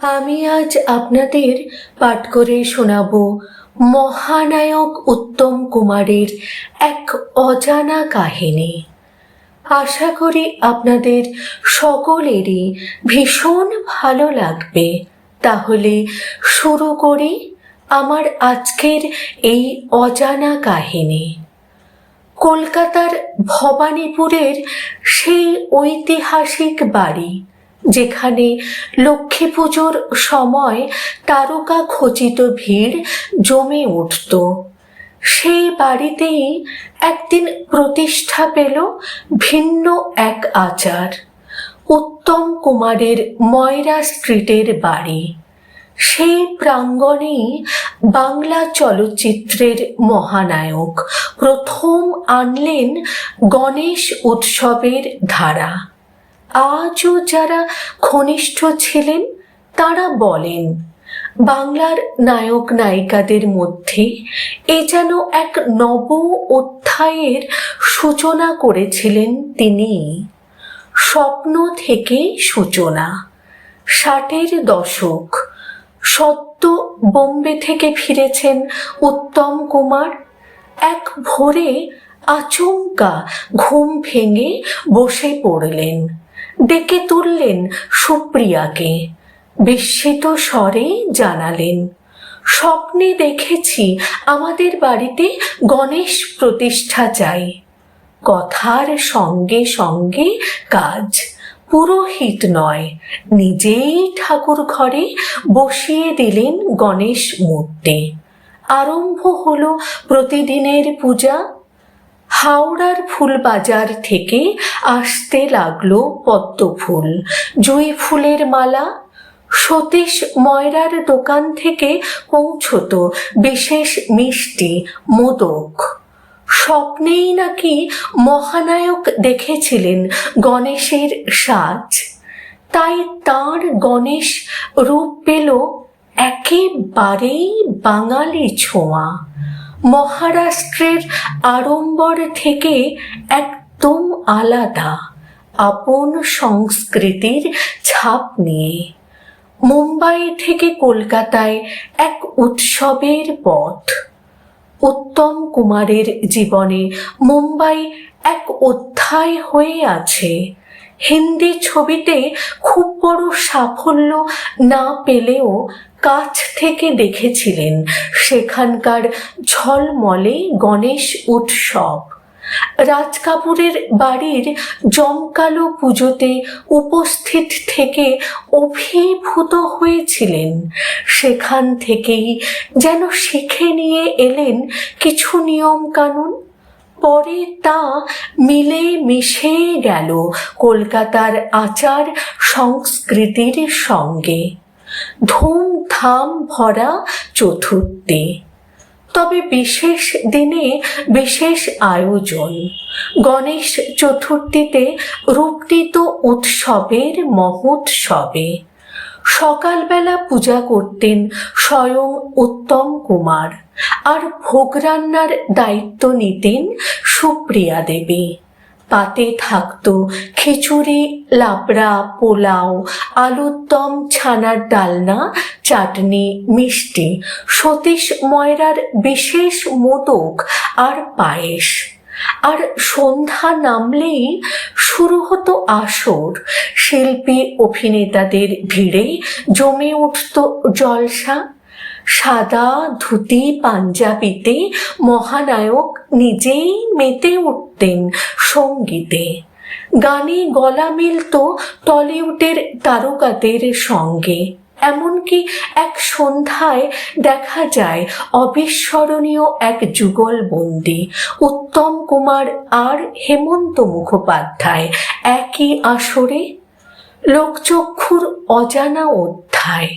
আমি আজ আপনাদের পাঠ করে শোনাব মহানায়ক উত্তম কুমারের এক অজানা কাহিনী। আশা করি আপনাদের সকলেরই ভীষণ ভালো লাগবে। তাহলে শুরু করি আমার আজকের এই অজানা কাহিনী। কলকাতার ভবানীপুরের সেই ঐতিহাসিক বাড়ি যেখানে লক্ষ্মী পুজোর সময় তারকা খচিত ভিড় জমে উঠত। সেই বাড়িতেই একদিন প্রতিষ্ঠা পেল ভিন্ন এক আচার। উত্তম কুমারের ময়রা স্ট্রিটের বাড়ি। সেই প্রাঙ্গণেই বাংলা চলচ্চিত্রের মহানায়ক প্রথম আনলেন গণেশ উৎসবের ধারা। আজও যারা ঘনিষ্ঠ ছিলেন, তারা বলেন, বাংলার নায়ক নায়িকাদের মধ্যে এ যেন এক নব অধ্যায়ের সূচনা করেছিলেন তিনি। স্বপ্ন থেকে সূচনা, ষাটের দশক, সত্য বোম্বে থেকে ফিরেছেন উত্তম কুমার। এক ভোরে আচমকা ঘুম ভেঙে বসে পড়লেন। ডেকে তুললেন সুপ্রিয়াকে। বিস্মিত স্বরে জানালেন, স্বপ্নে দেখেছি আমাদের বাড়িতে গণেশ প্রতিষ্ঠা চাই। কথার সঙ্গে সঙ্গে কাজ। পুরোহিত নয়, নিজেই ঠাকুর ঘরে বসিয়ে দিলেন গণেশ মূর্তি। আরম্ভ হলো প্রতিদিনের পূজা হাওড়ার ফুলবাজার থেকে আসতে লাগল পদ্ম ফুল জুঁই ফুলের মালা। সতীশ ময়রার দোকান থেকে পৌঁছতো বিশেষ মিষ্টি, মোদক। স্বপ্নেই নাকি মহানায়ক দেখেছিলেন গণেশের সাজ। তাই তার গণেশ রূপ পেল একেবারেই বাঙালি ছোঁয়া। মহারাষ্ট্রের আড়ম্বর থেকে একদম আলাদা আপন সংস্কৃতির ছাপ নিয়ে। মুম্বাই থেকে কলকাতায় এক উৎসবের পথ। উত্তম কুমারের জীবনে মুম্বাই এক অধ্যায় হয়ে আছে। হিন্দি ছবিতে খুব বড় সাফল্য না পেলেও কাছ থেকে দেখেছিলেন সেখানকার ঝলমলে গণেশ উৎসব। রাজ কাপুরের বাড়ির জমকালো পুজোতে উপস্থিত থেকে অভিভূত হয়েছিলেন। সেখান থেকেই যেন শিখে নিয়ে এলেন কিছু নিয়ম কানুন পরে তা মিলে মিশে গেল কলকাতার আচার সংস্কৃতির সঙ্গে। ধুমধাম ভরা চতুর্থী। তবে বিশেষ দিনে বিশেষ আয়োজন। গণেশ চতুর্থীতে রূপনীত উৎসবের মহোৎসবে। সকালবেলা পূজা করতেন স্বয়ং উত্তম কুমার। আর ভোগ রান্নার দায়িত্ব নিতেন সুপ্রিয়া দেবী। পাতে থাকতো খিচুড়ি, লাবড়া, পোলাও, আলুর দম, ছানার ডালনা, চাটনি, মিষ্টি, সতীশ ময়রার বিশেষ মোদক আর পায়েস। আর সন্ধ্যা নামলেই শুরু হতো আসর। শিল্পী, অভিনেতাদের ভিড়ে জমে উঠত জলসা। সাদা ধুতি, পাঞ্জাবিতে মহানায়ক নিজেই মেতে উঠতেন সঙ্গীতে। গানে গলা মিলত টলিউডের তারকাদের সঙ্গে। এমনকি এক সন্ধ্যায় দেখা যায় অবিস্মরণীয় এক যুগল যুগলবন্দি উত্তম কুমার আর হেমন্ত মুখোপাধ্যায় একই আসরে? লোকচক্ষুর অজানা অধ্যায়।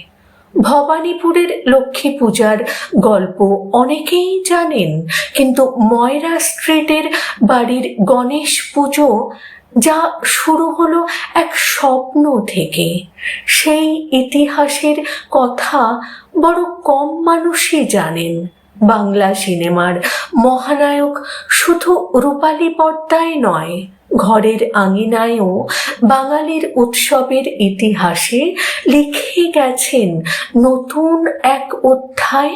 ভবানীপুরের লক্ষ্মী পূজার গল্প অনেকেই জানেন, কিন্তু ময়রা স্ট্রিটের বাড়ির গণেশ পুজো যা শুরু হলো এক স্বপ্ন থেকে। সেই ইতিহাসের কথা বড় কম মানুষই জানেন। বাংলা সিনেমার মহানায়ক শুধু রূপালী পর্দায় নয়, ঘরের আঙিনায়ও বাঙালির উৎসবের ইতিহাসে লিখে গেছেন নতুন এক অধ্যায়